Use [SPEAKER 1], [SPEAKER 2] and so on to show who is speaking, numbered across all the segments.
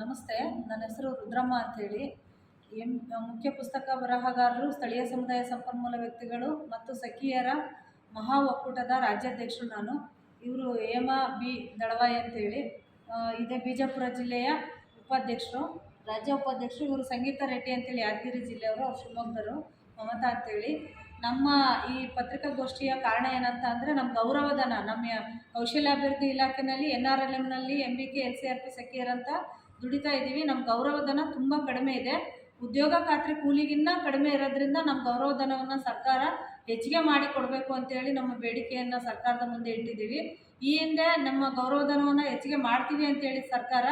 [SPEAKER 1] ನಮಸ್ತೆ. ನನ್ನ ಹೆಸರು ರುದ್ರಮ್ಮ ಅಂಥೇಳಿ ಎಂ ಮುಖ್ಯ ಪುಸ್ತಕ ಬರಹಗಾರರು, ಸ್ಥಳೀಯ ಸಮುದಾಯ ಸಂಪನ್ಮೂಲ ವ್ಯಕ್ತಿಗಳು ಮತ್ತು ಸಖಿಯರ ಮಹಾ ಒಕ್ಕೂಟದ ರಾಜ್ಯಾಧ್ಯಕ್ಷರು ನಾನು. ಇವರು ಹೇಮ ಬಿ ದಳವಾಯಿ ಅಂತೇಳಿ. ಇದೇ ಬಿಜಾಪುರ ಜಿಲ್ಲೆಯ ಉಪಾಧ್ಯಕ್ಷರು. ರಾಜ್ಯ ಉಪಾಧ್ಯಕ್ಷರು ಇವರು ಸಂಗೀತ ರೆಡ್ಡಿ ಅಂತೇಳಿ, ಯಾದಗಿರಿ ಜಿಲ್ಲೆಯವರು, ಅವ್ರು ಶಿವಮೊಗ್ಗರು ಮಮತಾ ಅಂತೇಳಿ. ನಮ್ಮ ಈ ಪತ್ರಿಕಾಗೋಷ್ಠಿಯ ಕಾರಣ ಏನಂತ ಅಂದರೆ, ನಮ್ಮ ಗೌರವಧನ, ನಮ್ಮ ಕೌಶಲ್ಯಾಭಿವೃದ್ಧಿ ಇಲಾಖೆಯಲ್ಲಿ N R L ಎಮ್ನಲ್ಲಿ M B K, L C R P ಸಖಿಯರಂತ ದುಡಿತಾ ಇದ್ದೀವಿ. ನಮ್ಮ ಗೌರವಧನ ತುಂಬ ಕಡಿಮೆ ಇದೆ. ಉದ್ಯೋಗ ಖಾತ್ರಿ ಕೂಲಿಗಿನ್ನ ಕಡಿಮೆ ಇರೋದ್ರಿಂದ ನಮ್ಮ ಗೌರವಧನವನ್ನು ಸರ್ಕಾರ ಹೆಚ್ಚಿಗೆ ಮಾಡಿ ಕೊಡಬೇಕು ಅಂತೇಳಿ ನಮ್ಮ ಬೇಡಿಕೆಯನ್ನು ಸರ್ಕಾರದ ಮುಂದೆ ಇಟ್ಟಿದ್ದೀವಿ. ಈ ಹಿಂದೆ ನಮ್ಮ ಗೌರವಧನವನ್ನು ಹೆಚ್ಚಿಗೆ ಮಾಡ್ತೀವಿ ಅಂತೇಳಿ ಸರ್ಕಾರ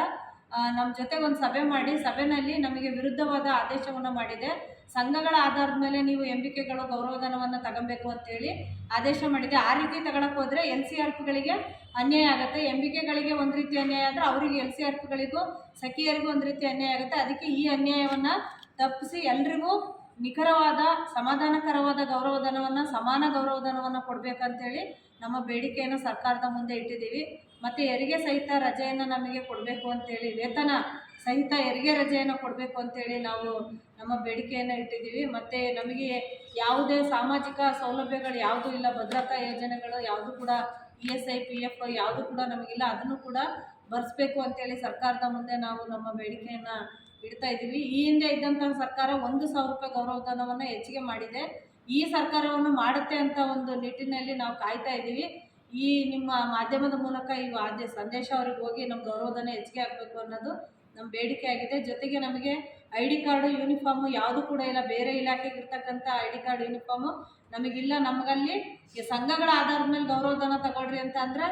[SPEAKER 1] ನಮ್ಮ ಜೊತೆಗೆ ಒಂದು ಸಭೆ ಮಾಡಿ ಸಭೆಯಲ್ಲಿ ನಮಗೆ ವಿರುದ್ಧವಾದ ಆದೇಶವನ್ನು ಮಾಡಿದೆ. ಸಂಘಗಳ ಆಧಾರದ ಮೇಲೆ ನೀವು ಎಂಬಿಕೆಗಳು ಗೌರವಧನವನ್ನು ತಗೊಬೇಕು ಅಂತೇಳಿ ಆದೇಶ ಮಾಡಿದೆ. ಆ ರೀತಿ ತಗೊಳಕ್ಕೆ ಹೋದರೆ ಎಲ್ ಸಿ ಆರ್ ಪಿಗಳಿಗೆ ಅನ್ಯಾಯ ಆಗುತ್ತೆ. ಎಂಬಿಕೆಗಳಿಗೆ ಒಂದು ರೀತಿ ಅನ್ಯಾಯ ಆದರೆ ಅವರಿಗೆ ಎಲ್ ಸಿ ಆರ್ ಪಿಗಳಿಗೂ, ಸಖಿಯರಿಗೂ ಒಂದು ರೀತಿ ಅನ್ಯಾಯ ಆಗುತ್ತೆ. ಅದಕ್ಕೆ ಈ ಅನ್ಯಾಯವನ್ನು ತಪ್ಪಿಸಿ ಎಲ್ರಿಗೂ ನಿಖರವಾದ, ಸಮಾಧಾನಕರವಾದ ಗೌರವಧನವನ್ನು, ಸಮಾನ ಗೌರವಧನವನ್ನು ಕೊಡಬೇಕಂತೇಳಿ ನಮ್ಮ ಬೇಡಿಕೆಯನ್ನು ಸರ್ಕಾರದ ಮುಂದೆ ಇಟ್ಟಿದ್ದೀವಿ. ಮತ್ತು ಹೆರಿಗೆ ಸಹಿತ ರಜೆಯನ್ನು ನಮಗೆ ಕೊಡಬೇಕು ಅಂತೇಳಿ, ವೇತನ ಸಹಿತ ಹೆರಿಗೆ ರಜೆಯನ್ನು ಕೊಡಬೇಕು ಅಂತೇಳಿ ನಾವು ನಮ್ಮ ಬೇಡಿಕೆಯನ್ನು ಇಟ್ಟಿದ್ದೀವಿ. ಮತ್ತು ನಮಗೆ ಯಾವುದೇ ಸಾಮಾಜಿಕ ಸೌಲಭ್ಯಗಳು ಯಾವುದೂ ಇಲ್ಲ, ಭದ್ರತಾ ಯೋಜನೆಗಳು ಯಾವುದು ಕೂಡ E S I, P F ಯಾವುದು ಕೂಡ ನಮಗಿಲ್ಲ. ಅದನ್ನು ಕೂಡ ಬರೆಸ್ಬೇಕು ಅಂತೇಳಿ ಸರ್ಕಾರದ ಮುಂದೆ ನಾವು ನಮ್ಮ ಬೇಡಿಕೆಯನ್ನು ಇಡ್ತಾ ಇದ್ದೀವಿ. ಈ ಹಿಂದೆ ಇದ್ದಂತಹ ಸರ್ಕಾರ ಒಂದು ಸಾವಿರ ರೂಪಾಯಿ ಗೌರವಧನವನ್ನು ಹೆಚ್ಚಿಗೆ ಮಾಡಿದೆ. ಈ ಸರ್ಕಾರವನ್ನು ಮಾಡುತ್ತೆ ಅಂತ ಒಂದು ನಿಟ್ಟಿನಲ್ಲಿ ನಾವು ಕಾಯ್ತಾ ಇದ್ದೀವಿ. ಈ ನಿಮ್ಮ ಮಾಧ್ಯಮದ ಮೂಲಕ ಈ ಆದ್ಯ ಸಂದೇಶ ಅವ್ರಿಗೆ ಹೋಗಿ ನಮ್ಮ ಗೌರವಧನ ಹೆಚ್ಚಿಗೆ ಆಗಬೇಕು ಅನ್ನೋದು ನಮ್ಮ ಬೇಡಿಕೆ ಆಗಿದೆ. ಜೊತೆಗೆ ನಮಗೆ ಐ ಡಿ ಕಾರ್ಡು, ಯೂನಿಫಾರ್ಮು ಯಾವುದು ಕೂಡ ಇಲ್ಲ. ಬೇರೆ ಇಲಾಖೆಗೆ ಇರ್ತಕ್ಕಂಥ ಐ ಡಿ ಕಾರ್ಡ್, ಯೂನಿಫಾರ್ಮು ನಮಗಿಲ್ಲ. ನಮಗಲ್ಲಿ ಸಂಘಗಳ ಆಧಾರದ ಮೇಲೆ ಗೌರವಧನ ತಗೊಳ್ರಿ ಅಂತ ಅಂದರೆ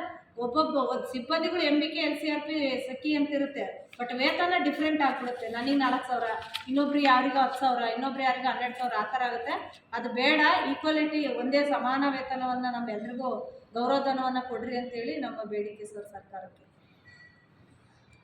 [SPEAKER 1] ಒಬ್ಬೊಬ್ಬ ಸಿಬ್ಬಂದಿಗಳು M B K L C R P ಸಖಿ ಅಂತ ಇರುತ್ತೆ ಬಟ್ ವೇತನ ಡಿಫ್ರೆಂಟ್ ಆಗ್ಬಿಡುತ್ತೆ. ನನಗೆ ನಾಲ್ಕು ಸಾವಿರ ಇನ್ನೊಬ್ರು ಯಾರಿಗೋ ಹತ್ತು ಸಾವಿರ, ಇನ್ನೊಬ್ರು ಯಾರಿಗೋ ಹನ್ನೆರಡು ಸಾವಿರ ಆ ಥರ ಆಗುತ್ತೆ. ಅದು ಬೇಡ ಈಕ್ವಾಲಿಟಿ ಒಂದೇ ಸಮಾನ ವೇತನವನ್ನು ನಮ್ಮೆಲ್ರಿಗೂ ಗೌರವಧನವನ್ನು ಕೊಡ್ರಿ ಅಂತೇಳಿ ನಮ್ಮ ಬೇಡಿಕೆ ಸರ್ ಸರ್ಕಾರಕ್ಕೆ.